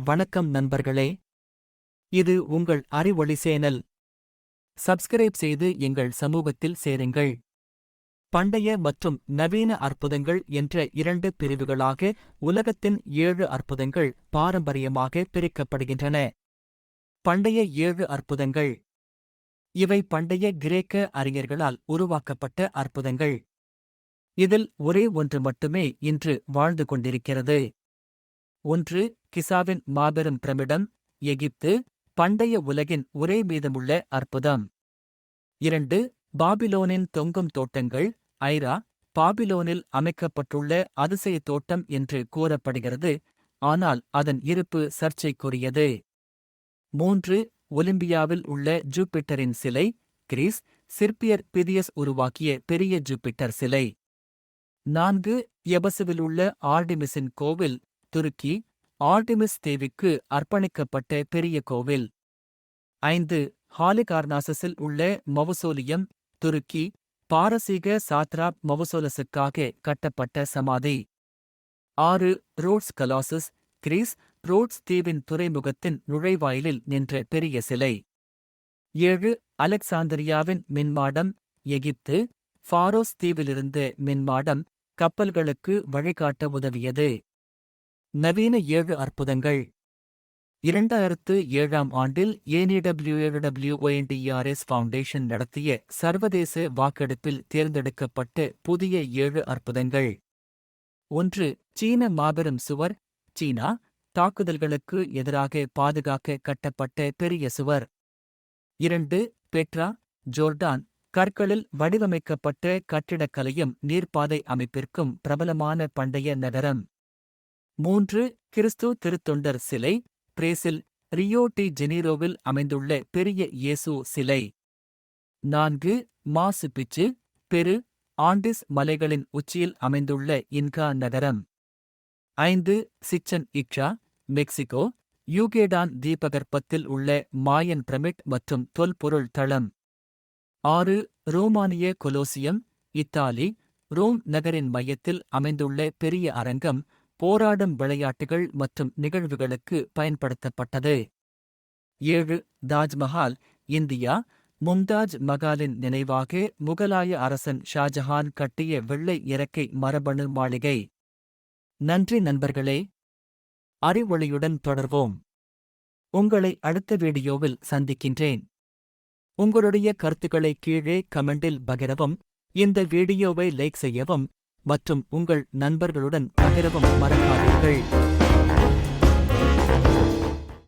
வணக்கம் நண்பர்களே. இது உங்கள் அறிவொளி சேனல். சப்ஸ்கிரைப் செய்து எங்கள் சமூகத்தில் சேருங்கள். பண்டைய மற்றும் நவீன அற்புதங்கள் என்ற இரண்டு பிரிவுகளாக உலகத்தின் ஏழு அற்புதங்கள் பாரம்பரியமாக பிரிக்கப்படுகின்றன. பண்டைய ஏழு அற்புதங்கள். இவை பண்டைய கிரேக்க அறிஞர்களால் உருவாக்கப்பட்ட அற்புதங்கள். இதில் ஒரே ஒன்று மட்டுமே இன்று வாழ்ந்து கொண்டிருக்கிறது. ஒன்று கிசாவின் மாபெரும் பிரமிடம் எகிப்து பண்டைய உலகின் ஒரே மீதமுள்ள அற்புதம். இரண்டு பாபிலோனின் தொங்கும் தோட்டங்கள் ஐரா பாபிலோனில் அமைக்கப்பட்டுள்ள அதிசய தோட்டம் என்று கூறப்படுகிறது ஆனால் அதன் இருப்பு சர்ச்சைக்குரியது. மூன்று ஒலிம்பியாவில் உள்ள ஜூபிட்டரின் சிலை கிரீஸ் சிற்பியர் பிதியஸ் உருவாக்கிய பெரிய ஜூபிட்டர் சிலை. நான்கு எபசுவில் உள்ள ஆர்டிமிஸின் கோவில் துருக்கி ஆர்டிமிஸ் தேவிக்கு அர்ப்பணிக்கப்பட்ட பெரிய கோவில். ஐந்து ஹாலிகார்னாசஸில் உள்ள மவுசோலியம் துருக்கி பாரசீக சாத்ராப் மவுசோலஸுக்காக கட்டப்பட்ட சமாதி. ஆறு ரோட்ஸ் கலாசஸ் கிரீஸ் ரோட்ஸ் தீவின் துறைமுகத்தின் நுழைவாயிலில் நின்ற பெரிய சிலை. ஏழு அலெக்சாந்திரியாவின் மின்மாடம் எகிப்து ஃபாரோஸ் தீவிலிருந்த மின்மாடம் கப்பல்களுக்கு வழிகாட்ட உதவியது. நவீன ஏழு அற்புதங்கள். இரண்டாயிரத்து ஏழாம் ஆண்டில் ஏனிடபிள்யூஏடபிள்யூஒஎன்டிஆர்எஸ் ஃபவுண்டேஷன் நடத்திய சர்வதேச வாக்கெடுப்பில் தேர்ந்தெடுக்கப்பட்ட புதிய ஏழு அற்புதங்கள். ஒன்று சீன மாபெரும் சுவர் சீனா தாக்குதல்களுக்கு எதிராக பாதுகாக்க கட்டப்பட்ட பெரிய சுவர். இரண்டு பெட்ரா ஜோர்டான் கற்களில் வடிவமைக்கப்பட்ட கட்டிடக்கலையும் நீர்ப்பாதை அமைப்பிற்கும் பிரபலமான பண்டைய நகரம். மூன்று கிறிஸ்து திருத்தொண்டர் சிலை பிரேசில் ரியோ டி ஜெனீரோவில் அமைந்துள்ள பெரிய இயேசு சிலை. நான்கு மாசு பிச்சு பெரு ஆண்டிஸ் மலைகளின் உச்சியில் அமைந்துள்ள இன்கா நகரம். ஐந்து சிச்சன் இக்ஷா மெக்சிகோ யூகேடான் தீபகற்பத்தில் உள்ள மாயன் பிரமிட் மற்றும் தொல்பொருள் தளம். ஆறு ரோமானிய கொலோசியம் இத்தாலி ரோம் நகரின் மையத்தில் அமைந்துள்ள பெரிய அரங்கம் போராடும் விளையாட்டுகள் மற்றும் நிகழ்வுகளுக்கு பயன்படுத்தப்பட்டது. ஏழு தாஜ்மஹால் இந்தியா. மும்தாஜ் மகாலின் நினைவாக முகலாய அரசன் ஷாஜஹான் கட்டிய வெள்ளை இறக்கை மரபணு மாளிகை. நன்றி நண்பர்களே. அறிவொளியுடன் தொடர்வோம். உங்களை அடுத்த வீடியோவில் சந்திக்கின்றேன். உங்களுடைய கருத்துக்களை கீழே கமெண்டில் பகிரவும் இந்த வீடியோவை லைக் செய்யவும் மற்றும் உங்கள் நண்பர்களுடன் பகிரவும் மறக்காதீர்கள்.